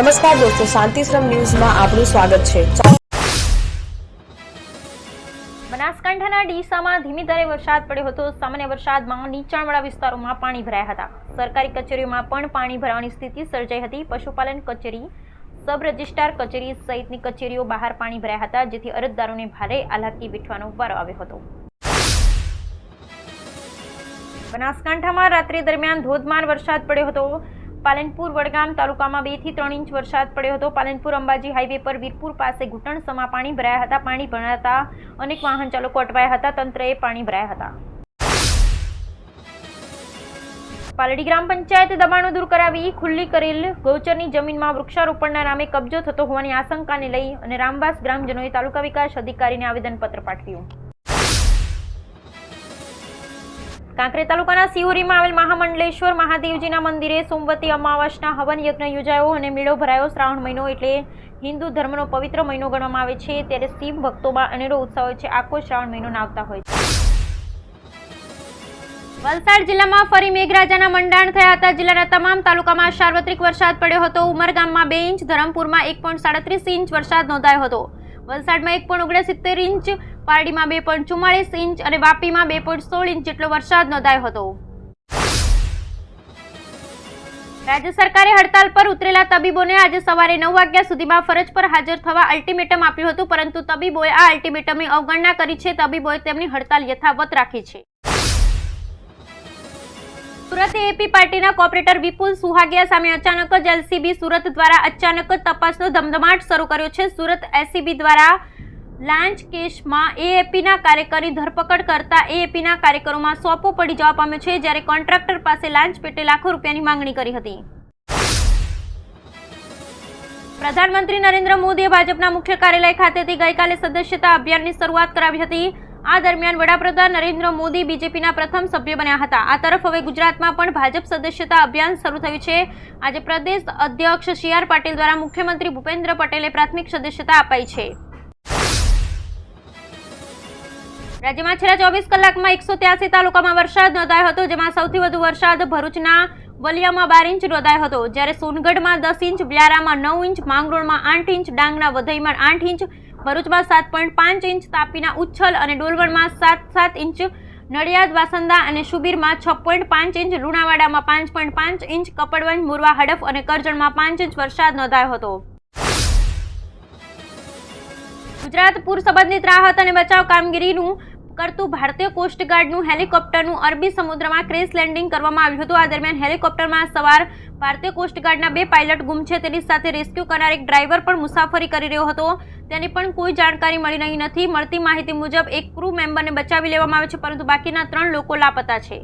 નમસ્કાર દોસ્તો, શાંતિશ્રમ ન્યૂઝમાં આપનું સ્વાગત છે. બનાસકાંઠાના ડીસામાં ધીમી ધારે વરસાદ પડ્યો હતો. સામાન્ય વરસાદમાં નીચાણવાળા વિસ્તારોમાં પાણી ભરાયા હતા. સરકારી કચેરીઓમાં પણ પાણી ભરાવાની સ્થિતિ સર્જાઈ હતી. પશુપાલન કચેરી, સબ રજિસ્ટ્રાર કચેરી સહિતની કચેરીઓ બહાર પાણી ભરાયા હતા, જેથી અરજદારોને ભારે આલાકી વેઠવાનો વારો આવ્યો હતો. બનાસકાંઠામાં રાત્રિ દરમિયાન ધોધમાર વરસાદ પડ્યો હતો. પાલનપુર વડગામ તાલુકામાં બેથી ત્રણ ઇંચ વરસાદ પડ્યો હતો. પાલનપુર અંબાજી હાઈવે પર વીરપુર પાસે ઘૂંટણસમા પાણી ભરાયા હતા. પાણી ભરાતા અનેક વાહન ચાલકો અટવાયા હતા. તંત્રએ પાણી ભરાયા હતા. પાલડી ગ્રામ પંચાયત દબાણો દૂર કરાવી ખુલ્લી કરેલ ગૌચરની જમીનમાં વૃક્ષારોપણના નામે કબજો થતો હોવાની આશંકાને લઈ અને રામવાસ ગ્રામજનોએ તાલુકા વિકાસ અધિકારીને આવેદનપત્ર પાઠવ્યું. કાંકરે તાલુકાના સિહોરીમાં આવેલ મહામંડલેશ્વર મહાદેવજીના મંદિરે સોમવતી અમાવાસના હવન યજ્ઞ યોજાયો અને મેળો ભરાયો. શ્રાવણ મહિનો એટલે હિન્દુ ધર્મનો પવિત્ર મહિનો ગણવામાં આવે છે. ત્યારે શિવ ભક્તોમાં અનેરો ઉત્સાહ હોય છે. આખો શ્રાવણ મહિનો નાવતા હોય છે. વલસાડ જિલ્લામાં ફરી મેઘરાજાના મંડાણ થયા હતા. જિલ્લાના તમામ તાલુકામાં સાર્વત્રિક વરસાદ પડ્યો હતો. ઉમરગામમાં બે ઇંચ, ધરમપુરમાં એક ઇંચ વરસાદ નોંધાયો હતો. વલસાડમાં એક ઇંચ પારડીમાં બે પોઈન્ટ ચુમ્માળીસ ઇંચ અને વાપીમાં બે સોળ ઇંચ જેટલો વરસાદ નોંધાયો હતો. રાજ્ય સરકારે હડતાલ પર ઉતરેલા તબીબોને આજે સવારે નવ વાગ્યા સુધીમાં ફરજ પર હાજર થવા અલ્ટિમેટમ આપ્યું હતું, પરંતુ તબીબોએ આ અલ્ટિમેટમની અવગણના કરી છે. તબીબોએ તેમની હડતાલ યથાવત રાખી છે. સુરત એપી પાર્ટીના કોર્પોરેટર વિપુલ સુહાગિયા સામે અચાનક જ એલસીબી સુરત દ્વારા અચાનક તપાસનો ધમધમાટ શરૂ કર્યો છે. સુરત એસીબી દ્વારા લાંચ કેસમાં એએપીના કાર્યકરી ધરપકડ કરતા એએપીના કાર્યકરોમાં સોંપો પડી જવા પામ્યો છે, જ્યારે કોન્ટ્રાક્ટર પાસે લાંચ પેટે લાખો રૂપિયાની માંગણી કરી હતી. પ્રધાનમંત્રી નરેન્દ્ર મોદીએ ભાજપના મુખ્ય કાર્યાલય ખાતેથી ગઈકાલે સદસ્યતા અભિયાનની શરૂઆત કરાવી હતી. આ દરમિયાન વડાપ્રધાન નરેન્દ્ર મોદી બીજેપીના પ્રથમ સભ્ય બન્યા હતા. આ તરફ હવે ગુજરાતમાં પણ ભાજપ સદસ્યતા અભિયાન શરૂ થયું છે. આજે પ્રદેશ અધ્યક્ષ સી આર પાટીલ દ્વારા મુખ્યમંત્રી ભૂપેન્દ્ર પટેલે પ્રાથમિક સદસ્યતા અપાઈ છે. રાજ્યમાં છેલ્લા ચોવીસ કલાકમાં એકસો ત્યાસી તાલુકામાં વરસાદ નોંધાયો હતો, જેમાં સૌથી વધુ વરસાદ ભરૂચના વલિયામાં બાર ઇંચ નોંધાયો હતો. જ્યારે સોનગઢમાં દસ ઇંચ બ્યારામાં નવ ઇંચ, માંગરોળમાં આઠ ઇંચ, ડાંગના વધઈમાં આઠ ઇંચ, ભરૂચમાં સાત પોઈન્ટ પાંચ ઇંચ, તાપીના ઉચ્છલ અને ડોલવણમાં સાત સાત ઇંચ, નડિયાદ, વાસંદા અને સુબીરમાં છ પોઈન્ટ પાંચ ઇંચ, લુણાવાડામાં પાંચ પોઈન્ટ પાંચ ઇંચ, કપડવંજ, મુરવા, હડફ અને કરજણમાં પાંચ ઇંચ વરસાદ નોંધાયો હતો. ગુજરાત પૂર સંબંધિત રાહત અને બચાવ કામગીરીનું કરતું ભારતીય કોસ્ટગાર્ડનું હેલિકોપ્ટરનું અરબી સમુદ્રમાં ક્રેશ લેન્ડિંગ કરવામાં આવ્યું હતું. આ દરમિયાન હેલિકોપ્ટરમાં સવાર ભારતીય કોસ્ટગાર્ડના બે પાયલટ ગુમ છે. તેની સાથે રેસ્ક્યુ કરનાર એક ડ્રાઈવર પણ મુસાફરી કરી રહ્યો હતો. તેની પણ કોઈ જાણકારી મળી રહી નથી. મળતી માહિતી મુજબ, એક ક્રૂ મેમ્બરને બચાવી લેવામાં આવે છે, પરંતુ બાકીના ત્રણ લોકો લાપતા છે.